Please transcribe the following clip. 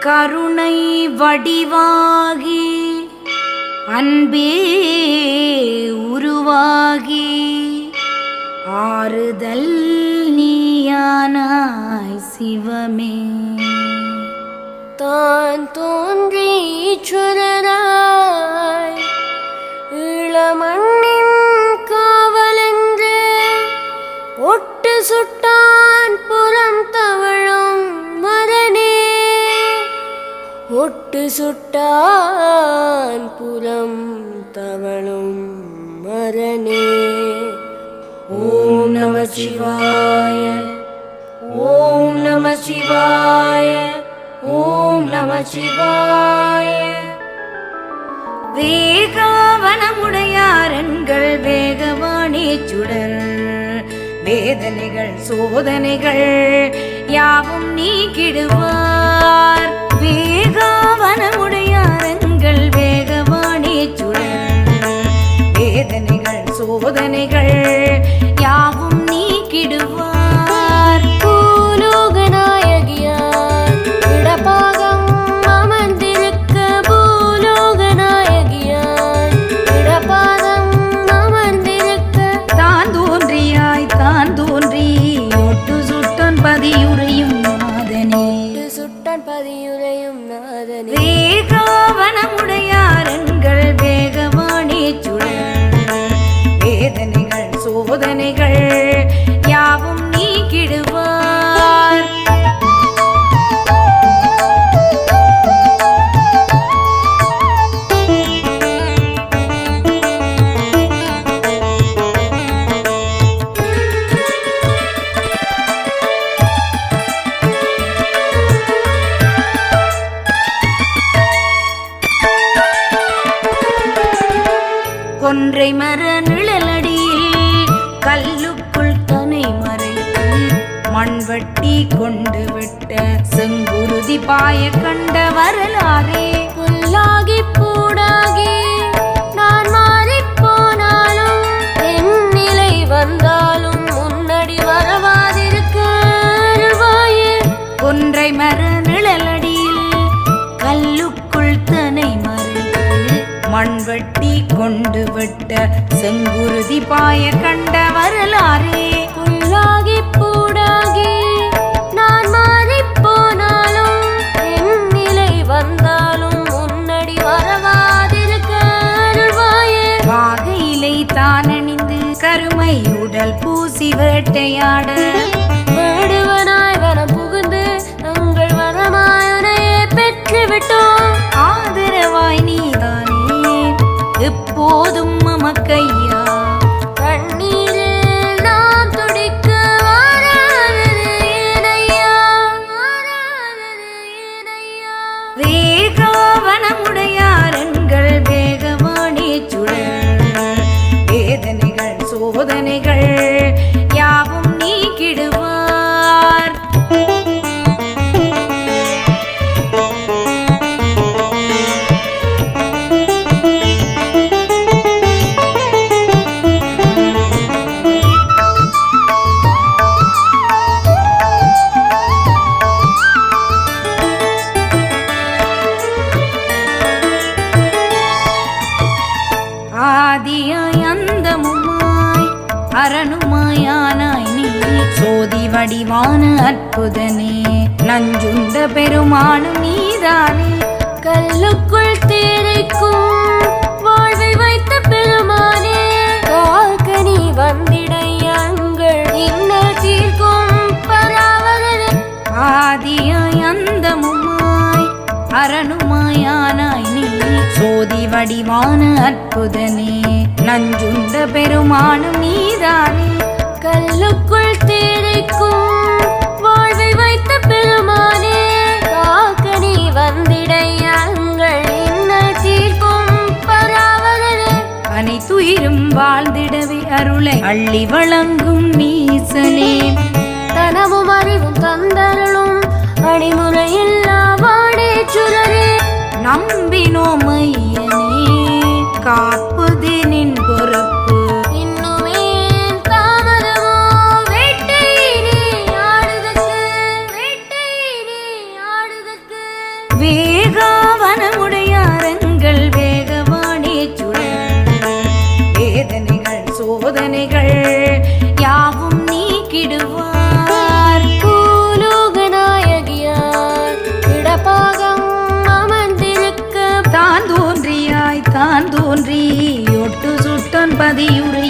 கருணை வடிவாகி அன்பே உருவாகி. ஆறுதல் நீயானாய் சிவமே. தான் தோன்றி ஒட்டு சுட்டான் புலம் தவளும் மரணே ஓம் நம சிவாய ஓம் நம சிவாய ஓம் நம சிவாய. வேகாவனமுடையாரன்கள் வேகவாணி சுடர் வேதனைகள் சோதனைகள் யாவும் நீக்கிடுவார். சோதனைகள் யாவும் நீக்கிடுவார். பூலோகநாயகியார் இடபாகம் அமர்ந்திருக்க பூலோகநாயகியார் இடபாகம் அமர்ந்திருக்க தான் தோன்றியாய் தான் தோன்றி ஒட்டு சுட்டன் பதியுறையும் நாதனே. சுட்டன் பதியுரையும் நாதனே. கொன்றை மர நிழலடியில் கல்லுக்குள் தனை மறைத்து மண்வட்டி கொண்டு விட்ட செங்குருதி பாய கண்ட வரலாறே புல்லாகி பூடாகி மண்வட்டி கொண்டு விட்ட செங்குருதி பாய கண்ட வரலாறே. புல்லாகி பூடாகி நான் மாறிப் போனாலும் என் நிலை வந்தாலும் முன்னடி வரவாதிருக்க. வாகையிலை தானணிந்து கருமை உடல் பூசி வேட்டையாட. வேடுவனாய் வரம் புகுந்து உங்கள் வரமாயனையே பெற்று எப்போதும் மமக்கையா? கண்ணீரில் நாம் துடிக்க ஏனையா? ஏனையா? அரணுமாயானாய் நீ? சோதி வடிவான அற்புதனே. நஞ்சுண்ட பெருமானும் நீதானே. கல்லுக்குள் தேரைக்கும் வாழ்வை வைத்த பெருமானே. காக்க நீ வந்திடையங்கள் இன்னல் தீர்க்கும் பராவரனே ஆதியாய் அந்தமுமாய் அரணுமாயானாய் நீ. சோதி வடிவான அற்புதனே. நஞ்சுண்ட பெருமானும் நீதானே. கல்லுக்குள் தேரைக்கும் வாழ்வை வைத்த பெருமானே காக்க நீ வந்திடையங்கள் இன்னல் தீர்க்கும் பராவரனே. அனைத்துயிரும் வாழ்ந்திடவே அருளை அள்ளி வழங்கும் நீசனே தனமும் அறிவும் தந்தருளும் சுரரே நம்பினோமை வேகாவனமுடையாரங்கள் வேகவானே சுடர் வேதனைகள் சோதனைகள் யாவும் நீக்கிடுவார். பூலோகநாயகியார் இடப்பாகம் அமர்ந்திருக்க. தான் தோன்றியாய் தான் தோன்றி ஒட்டு சுட்டன் பதியுரை